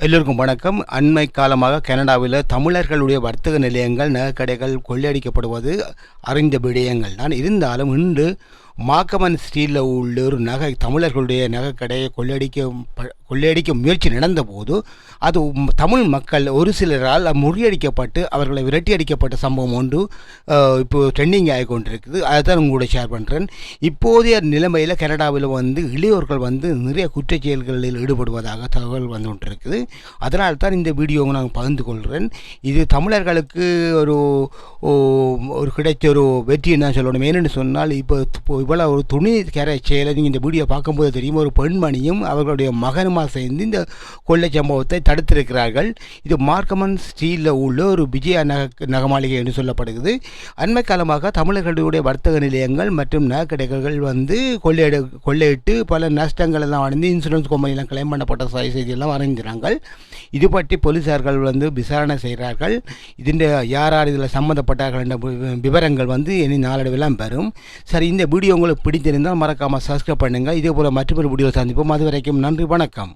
எல்லோருக்கும் வணக்கம். அண்மை காலமாக கனடாவில் தமிழர்களுடைய வர்த்தக நிலையங்கள் நகைக்கடைகள் கொள்ளையடிக்கப்படுவது அறிந்த விடயங்கள். தான் இருந்தாலும் இன்று மாக்கமன் ஸ்டீலில் உள்ள ஒரு நகை தமிழர்களுடைய நகைக்கடையை கொள்ளையடிக்க ப- கொள்ளையடிக்க முயற்சி நடந்தபோது அது தமிழ் மக்கள் ஒரு சிலரால் முறியடிக்கப்பட்டு அவர்களை விரட்டி அடிக்கப்பட்ட சம்பவம் ஒன்று இப்போ ட்ரெண்டிங் ஆகி கொண்டிருக்குது. அதை தான் உங்களோட ஷேர் பண்ணுறேன் இப்போதைய நிலைமையில் கனடாவில் வந்து இளையோர்கள் வந்து நிறைய குற்றச் செயல்களில் ஈடுபடுவதாக தகவல் வந்து கொண்டிருக்குது. அதனால் தான் இந்த வீடியோவை நான் பகிர்ந்து கொள்கிறேன் இது தமிழர்களுக்கு ஒரு ஒரு கிடைச்ச ஒரு வெற்றி என்ன சொல்லணும். ஏன்னு சொன்னால் இப்போ போல் ஒரு துணி சேலை நீங்கள் இந்த வீடியோ பார்க்கும்போது தெரியும்? ஒரு பெண்மணியும் அவர்களுடைய மகனுமா சேர்ந்து இந்த கொள்ளை சம்பவத்தை தடுத்திருக்கிறார்கள். இது மார்க்கமன் ஸ்டீலில் உள்ள ஒரு விஜயா நக நகமாளிகை என்று சொல்லப்படுகிறது. அண்மை காலமாக தமிழர்களுடைய வர்த்தக நிலையங்கள் மற்றும் நகைக்கடைகள் வந்து கொள்ளையிட கொள்ளையிட்டு பல நஷ்டங்கள் எல்லாம் அடைந்து இன்சூரன்ஸ் கம்பெனிலாம் கிளைம் பண்ணப்பட்ட செய்தியெல்லாம் வரைஞ்சுறாங்க இது பற்றி போலீசார்கள் வந்து விசாரணை செய்கிறார்கள். இதில் யார் யார் இதில் சம்மந்தப்பட்டார்கள் என்ற விவரங்கள் வந்து இனி நாளடைவெல்லாம் பெறும் சரி இந்த வீடியோ உங்களுக்கு பிடித்திருந்தால் மறக்காமல் சப்ஸ்கிரைப் பண்ணுங்கள். இதே போல் மற்றொரு வீடியோ சந்திப்போம். அது வரைக்கும் நன்றி வணக்கம்.